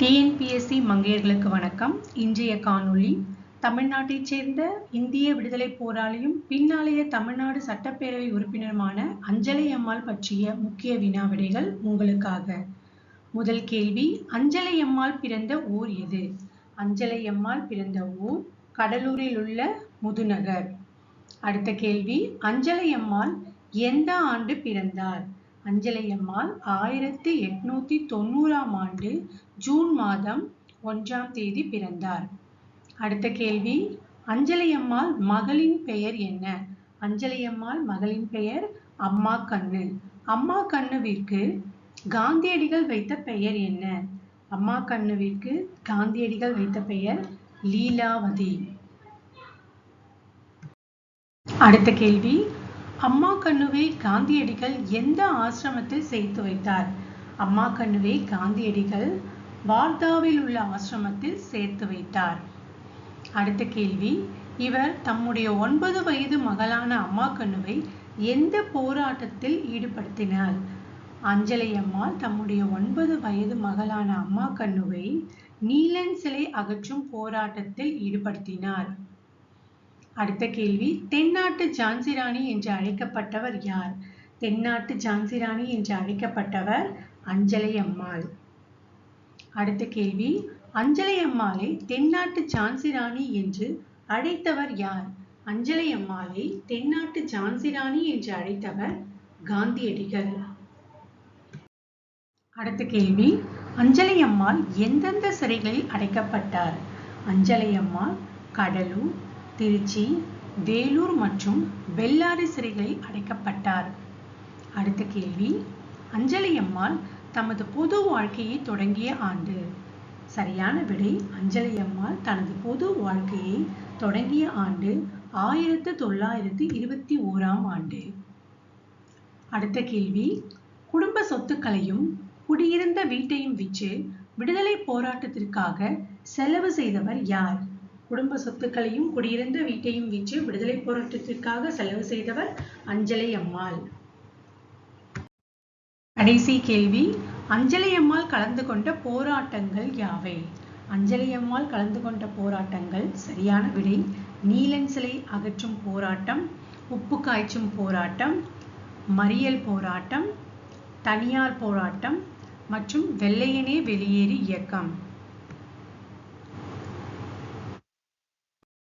TNPSC மங்கையர்களுக்கு வணக்கம். இன்றைய காணொளி தமிழ்நாட்டைச் சேர்ந்த இந்திய விடுதலை போராளியும் பின்னாளைய தமிழ்நாடு சட்டப்பேரவை உறுப்பினருமான அஞ்சலை அம்மாள் பற்றிய முக்கிய வினாவிடைகள் உங்களுக்காக. முதல் கேள்வி அஞ்சலை அம்மாள் பிறந்த ஊர் எது? அஞ்சலை அம்மாள் பிறந்த ஊர் கடலூரில் உள்ள முதுநகர். அடுத்த கேள்வி அஞ்சலை அம்மாள் எந்த ஆண்டு பிறந்தார்? அஞ்சலையம்மாள் ஆயிரத்தி எட்நூத்தி தொண்ணூறாம் ஆண்டு ஜூன் மாதம் ஒன்றாம் தேதி பிறந்தார். அடுத்த கேள்வி அஞ்சலையம்மாள் மகளின் பெயர் என்ன? அஞ்சலையம்மாள் மகளின் பெயர் அம்மா கண்ணு. அம்மா கண்ணுவிற்கு காந்தியடிகள் வைத்த பெயர் என்ன? அம்மா கண்ணுவிற்கு காந்தியடிகள் வைத்த பெயர் லீலாவதி. அடுத்த கேள்வி அம்மா கண்ணுவை காந்தியடிகள் எந்த ஆசிரமத்தில் சேர்த்து வைத்தார்? அம்மா கண்ணுவை காந்தியடிகள் வார்தாவில் உள்ள ஆசிரமத்தில் சேர்த்து வைத்தார். அடுத்த கேள்வி. இவர் தம்முடைய ஒன்பது வயது மகளான அம்மா கண்ணுவை எந்த போராட்டத்தில் ஈடுபடுத்தினார்? அஞ்சலை அம்மாள் தம்முடைய ஒன்பது வயது மகளான அம்மா கண்ணுவை நீலன் சிலை அகற்றும் போராட்டத்தில் ஈடுபடுத்தினார். அடுத்த கேள்வி தென்னாட்டு ஜான்சிராணி என்று அழைக்கப்பட்டவர் யார்? தென்னாட்டு ஜான்சிராணி என்று அழைக்கப்பட்டவர் அஞ்சலை அம்மாள் அடுத்த கேள்வி அஞ்சலை அம்மாளை தென்னாட்டு ஜான்சிராணி என்று அழைத்தவர் யார்? அஞ்சலை அம்மாளை தென்னாட்டு ஜான்சிராணி என்று அழைத்தவர் காந்தியடிகள். அடுத்த கேள்வி அஞ்சலை அம்மாள் எந்தெந்த சிறைகளில் அடைக்கப்பட்டார்? அஞ்சலை அம்மாள் கடலூர் திருச்சி வேலூர் மற்றும் பெல்லாரி சிறைகளில் அடைக்கப்பட்டார். அடுத்த கேள்வி அஞ்சலி அம்மாள் தமது பொது வாழ்க்கையை தொடங்கிய ஆண்டு. சரியான விடை அஞ்சலி அம்மாள் தனது பொது வாழ்க்கையை தொடங்கிய ஆண்டு ஆயிரத்து தொள்ளாயிரத்து இருபத்தி ஓராம் ஆண்டு. அடுத்த கேள்வி குடும்ப சொத்துக்களையும் குடியிருந்த வீட்டையும் விற்று விடுதலை போராட்டத்திற்காக செலவு செய்தவர் யார்? குடும்ப சொத்துக்களையும் குடியிருந்த வீட்டையும் விற்று விடுதலை போராட்டத்திற்காக செலவு செய்தவர் அஞ்சலை அம்மாள். கடைசி கேள்வி அஞ்சலை அம்மாள் கலந்து கொண்ட போராட்டங்கள் யாவை? அஞ்சலி அம்மாள் கலந்து கொண்ட போராட்டங்கள் சரியான விடை நீலன் சிலை அகற்றும் போராட்டம் உப்பு காய்ச்சும் போராட்டம் மறியல் போராட்டம் தனியார் போராட்டம் மற்றும் வெள்ளையனே வெளியேறு இயக்கம்.